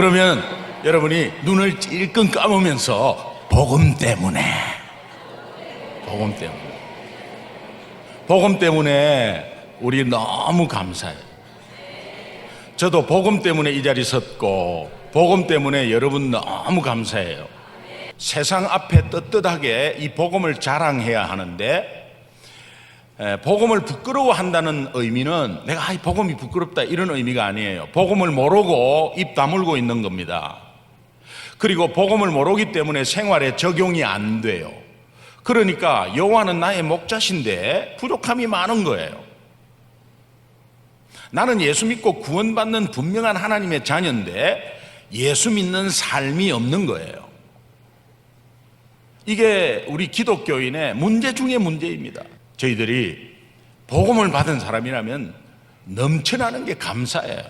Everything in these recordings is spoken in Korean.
그러면 여러분이 눈을 찔끔 감으면서 복음 때문에 복음 때문에 복음 때문에 우리 너무 감사해요. 저도 복음 때문에 이 자리 섰고 복음 때문에 여러분 너무 감사해요. 세상 앞에 떳떳하게 이 복음을 자랑해야 하는데 에, 복음을 부끄러워한다는 의미는 내가 아, 이 복음이 부끄럽다 이런 의미가 아니에요. 복음을 모르고 입 다물고 있는 겁니다. 그리고 복음을 모르기 때문에 생활에 적용이 안 돼요. 그러니까 여호와는 나의 목자신데 부족함이 많은 거예요. 나는 예수 믿고 구원받는 분명한 하나님의 자녀인데 예수 믿는 삶이 없는 거예요. 이게 우리 기독교인의 문제 중의 문제입니다. 저희들이 복음을 받은 사람이라면 넘쳐나는 게 감사해요.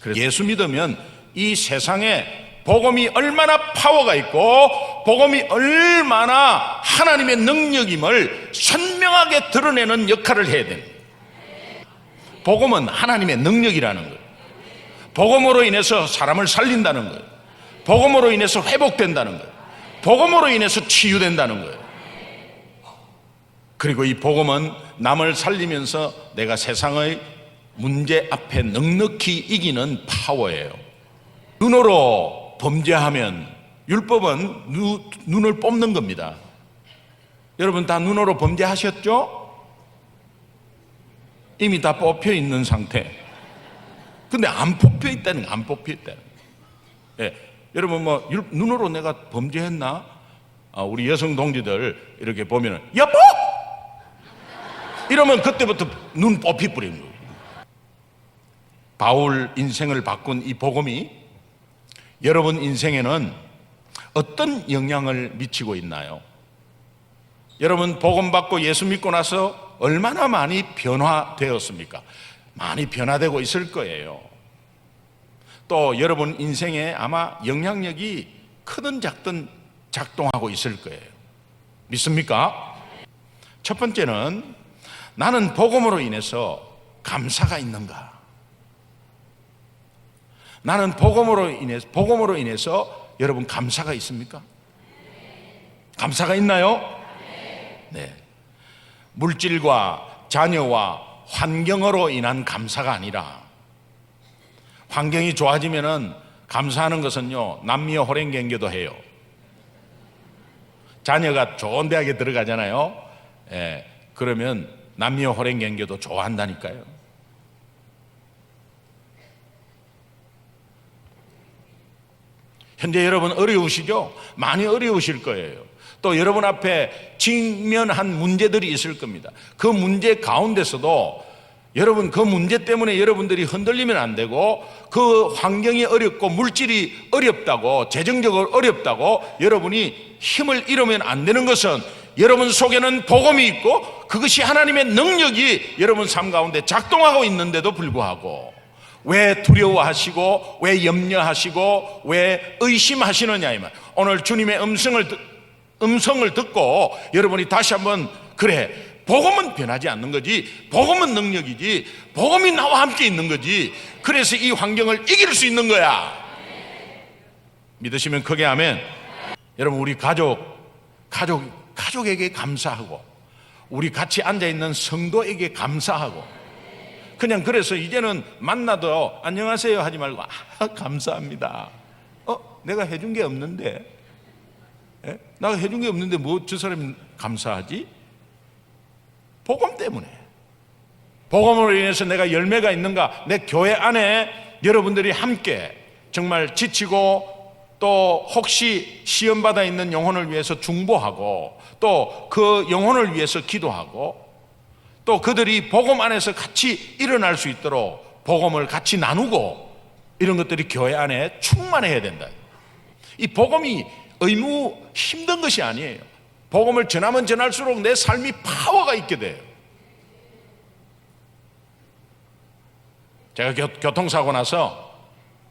그래서 예수 믿으면 이 세상에 복음이 얼마나 파워가 있고 복음이 얼마나 하나님의 능력임을 선명하게 드러내는 역할을 해야 됩니다. 복음은 하나님의 능력이라는 거예요. 복음으로 인해서 사람을 살린다는 거예요. 복음으로 인해서 회복된다는 거예요. 복음으로 인해서 치유된다는 거예요. 그리고 이 복음은 남을 살리면서 내가 세상의 문제 앞에 넉넉히 이기는 파워예요. 눈으로 범죄하면 율법은 누, 눈을 뽑는 겁니다. 여러분 다 눈으로 범죄하셨죠? 이미 다 뽑혀 있는 상태. 근데 안 뽑혀 있다는 거, 안 뽑혀 있다는 거. 예. 여러분 뭐 율- 눈으로 내가 범죄했나? 아, 우리 여성 동지들 이렇게 보면은 여보! 이러면 그때부터 눈 뽑히 뿌리는 거예요. 바울 인생을 바꾼 이 복음이 여러분 인생에는 어떤 영향을 미치고 있나요? 여러분 복음 받고 예수 믿고 나서 얼마나 많이 변화되었습니까? 많이 변화되고 있을 거예요. 또 여러분 인생에 아마 영향력이 크든 작든 작동하고 있을 거예요. 믿습니까? 첫 번째는 나는 복음으로 인해서 감사가 있는가? 나는 복음으로 인해서 복음으로 인해서 여러분 감사가 있습니까? 감사가 있나요? 네. 물질과 자녀와 환경으로 인한 감사가 아니라 환경이 좋아지면은 감사하는 것은요 남미의 호랭경계도 해요. 자녀가 좋은 대학에 들어가잖아요. 예, 그러면 남미의 호랭경계도 좋아한다니까요. 현재 여러분 어려우시죠? 많이 어려우실 거예요. 또 여러분 앞에 직면한 문제들이 있을 겁니다. 그 문제 가운데서도 여러분 그 문제 때문에 여러분들이 흔들리면 안 되고 그 환경이 어렵고 물질이 어렵다고 재정적으로 어렵다고 여러분이 힘을 잃으면 안 되는 것은 여러분 속에는 복음이 있고 그것이 하나님의 능력이 여러분 삶 가운데 작동하고 있는데도 불구하고 왜 두려워하시고 왜 염려하시고 왜 의심하시느냐 이 말. 오늘 주님의 음성을 듣- 음성을 듣고 여러분이 다시 한번 그래 복음은 변하지 않는 거지 복음은 능력이지 복음이 나와 함께 있는 거지 그래서 이 환경을 이길 수 있는 거야 믿으시면 크게 하면 여러분 우리 가족 가족 가족에게 감사하고 우리 같이 앉아 있는 성도에게 감사하고 그냥 그래서 이제는 만나도 안녕하세요 하지 말고 아, 감사합니다. 어, 내가 해준 게 없는데, 예? 내가 해준 게 없는데 뭐 저 사람이 감사하지? 복음 때문에. 복음으로 인해서 내가 열매가 있는가? 내 교회 안에 여러분들이 함께 정말 지치고 또 혹시 시험 받아 있는 영혼을 위해서 중보하고 또 그 영혼을 위해서 기도하고 또 그들이 복음 안에서 같이 일어날 수 있도록 복음을 같이 나누고 이런 것들이 교회 안에 충만해야 된다. 이 복음이 의무 힘든 것이 아니에요. 복음을 전하면 전할수록 내 삶이 파워가 있게 돼요. 제가 교, 교통사고 나서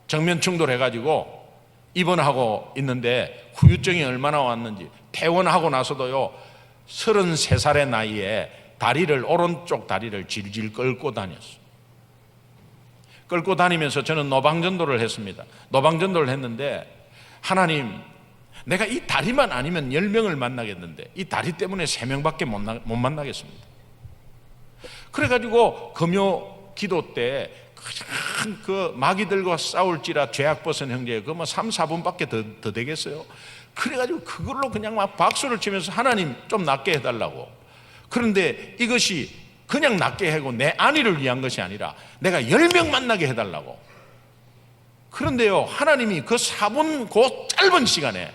정면 충돌해가지고 입원하고 있는데 후유증이 얼마나 왔는지 퇴원하고 나서도요 33살의 나이에 다리를 오른쪽 다리를 질질 끌고 다녔어. 끌고 다니면서 저는 노방전도를 했습니다. 노방전도를 했는데 하나님 내가 이 다리만 아니면 10명을 만나겠는데 이 다리 때문에 3명밖에 못, 나- 못 만나겠습니다. 그래가지고 금요 기도 때 그냥 그 마귀들과 싸울지라 죄악 벗은 형제 그뭐 3, 4분밖에 더, 더 되겠어요. 그래가지고 그걸로 그냥 막 박수를 치면서 하나님 좀 낫게 해달라고. 그런데 이것이 그냥 낫게 하고 내 안위를 위한 것이 아니라 내가 10명 만나게 해달라고. 그런데요, 하나님이 그 4분 그 짧은 시간에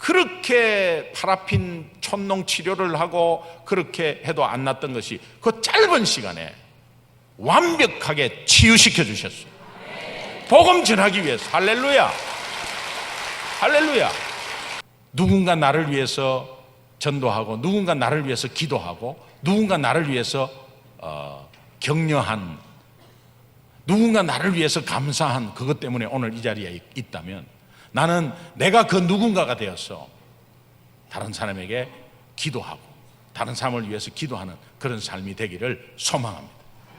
그렇게 파라핀 촌농 치료를 하고 그렇게 해도 안 낫던 것이 그 짧은 시간에 완벽하게 치유시켜 주셨어요. 복음 전하기 위해서 할렐루야. 할렐루야. 누군가 나를 위해서 전도하고 누군가 나를 위해서 기도하고 누군가 나를 위해서 어, 격려한 누군가 나를 위해서 감사한 그것 때문에 오늘 이 자리에 있- 있다면 나는 내가 그 누군가가 되어서 다른 사람에게 기도하고 다른 사람을 위해서 기도하는 그런 삶이 되기를 소망합니다.